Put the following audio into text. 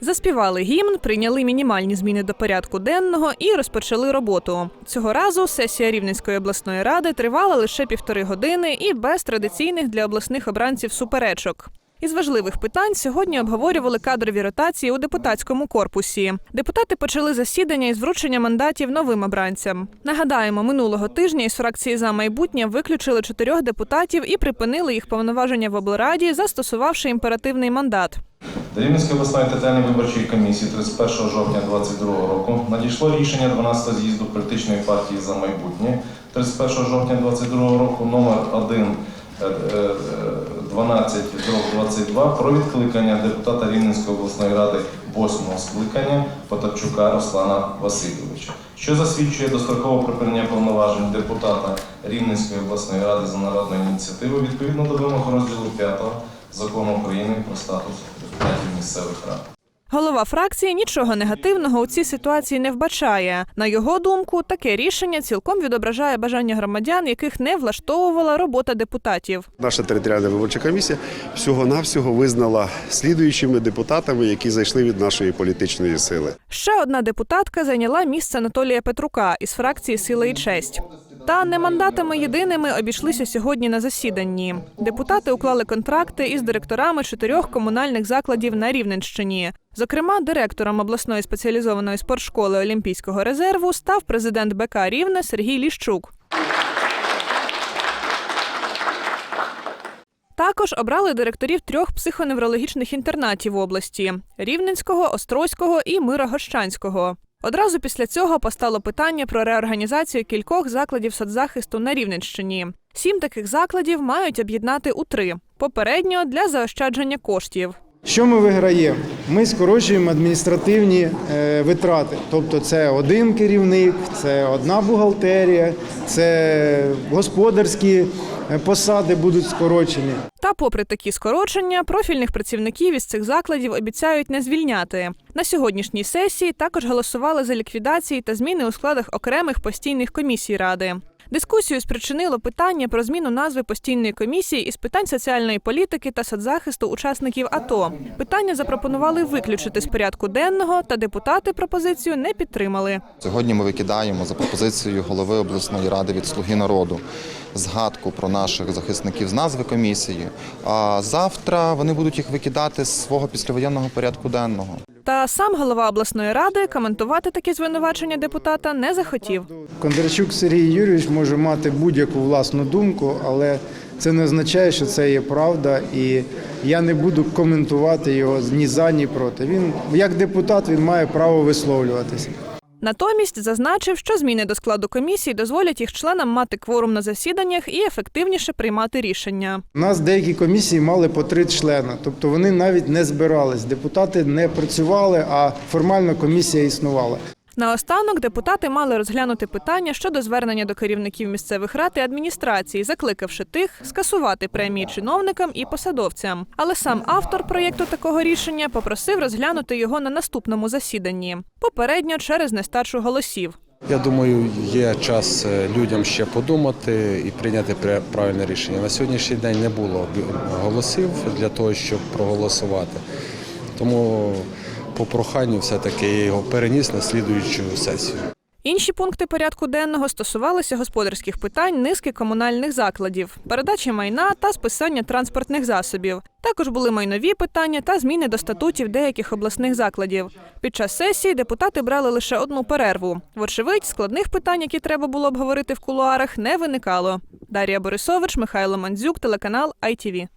Заспівали гімн, прийняли мінімальні зміни до порядку денного і розпочали роботу. Цього разу сесія Рівненської обласної ради тривала лише півтори години і без традиційних для обласних обранців суперечок. Із важливих питань сьогодні обговорювали кадрові ротації у депутатському корпусі. Депутати почали засідання із вручення мандатів новим обранцям. Нагадаємо, минулого тижня із фракції за майбутнє виключили чотирьох депутатів і припинили їх повноваження в облраді, застосувавши імперативний мандат. До Рівненської обласної територіальної виборчої комісії 31 жовтня 2022 року надійшло рішення 12 з'їзду політичної партії за майбутнє 31 жовтня 2022 року номер 1 е, е, 12 22 про відкликання депутата Рівненської обласної ради 8 скликання Потапчука Руслана Васильовича, що засвідчує дострокове припинення повноважень депутата Рівненської обласної ради за народною ініціативою відповідно до вимог розділу 5 Закону України про статус депутатів місцевих рад. Голова фракції нічого негативного у цій ситуації не вбачає. На його думку, таке рішення цілком відображає бажання громадян, яких не влаштовувала робота депутатів. Наша територіальна виборча комісія всього-навсього визнала слідуючими депутатами, які зайшли від нашої політичної сили. Ще одна депутатка зайняла місце Анатолія Петрука із фракції Сила і честь. Та не мандатами єдиними обійшлися сьогодні на засіданні. Депутати уклали контракти із директорами чотирьох комунальних закладів на Рівненщині. Зокрема, директором обласної спеціалізованої спортшколи Олімпійського резерву став президент БК Рівне Сергій Ліщук. Також обрали директорів трьох психоневрологічних інтернатів області: Рівненського, Острозького і Мирогощанського. Одразу після цього постало питання про реорганізацію кількох закладів соцзахисту на Рівненщині. Сім таких закладів мають об'єднати у три попередньо для заощадження коштів. Що ми виграємо? Ми скорочуємо адміністративні е, витрати. Тобто це один керівник, це одна бухгалтерія, це господарські е, посади будуть скорочені. Та, попри такі скорочення, профільних працівників із цих закладів обіцяють не звільняти. На сьогоднішній сесії також голосували за ліквідації та зміни у складах окремих постійних комісій ради. Дискусію спричинило питання про зміну назви постійної комісії із питань соціальної політики та соцзахисту учасників АТО. Питання запропонували виключити з порядку денного, та депутати пропозицію не підтримали. Сьогодні ми викидаємо за пропозицією голови обласної ради від Слуги народу згадку про наших захисників з назви комісії. А завтра вони будуть їх викидати з свого післявоєнного порядку денного. Та сам голова обласної ради коментувати такі звинувачення депутата не захотів. Кондрачук Сергій Юрійович може мати будь-яку власну думку, але це не означає, що це є правда, і я не буду коментувати його ні за, ні проти. Він як депутат він має право висловлюватися. Натомість зазначив, що зміни до складу комісії дозволять їх членам мати кворум на засіданнях і ефективніше приймати рішення. У нас деякі комісії мали по три члени, тобто вони навіть не збирались. Депутати не працювали, а формально комісія існувала. Наостанок депутати мали розглянути питання щодо звернення до керівників місцевих рад і адміністрації, закликавши тих скасувати премії чиновникам і посадовцям. Але сам автор проєкту такого рішення попросив розглянути його на наступному засіданні, попередньо через нестачу голосів. Я думаю, є час е, людям ще подумати і прийняти правильне рішення. На сьогоднішній день не було голосів для того, щоб проголосувати. Тому по проханню все-таки його переніс на слідуючу сесію. Інші пункти порядку денного стосувалися господарських питань низки комунальних закладів, передачі майна та списання транспортних засобів. Також були майнові питання та зміни до статутів деяких обласних закладів. Під час сесії депутати брали лише одну перерву. Вочевидь, складних питань, які треба було обговорити в кулуарах, не виникало. Дар'я Борисович, Михайло Мандзюк, телеканал ITV.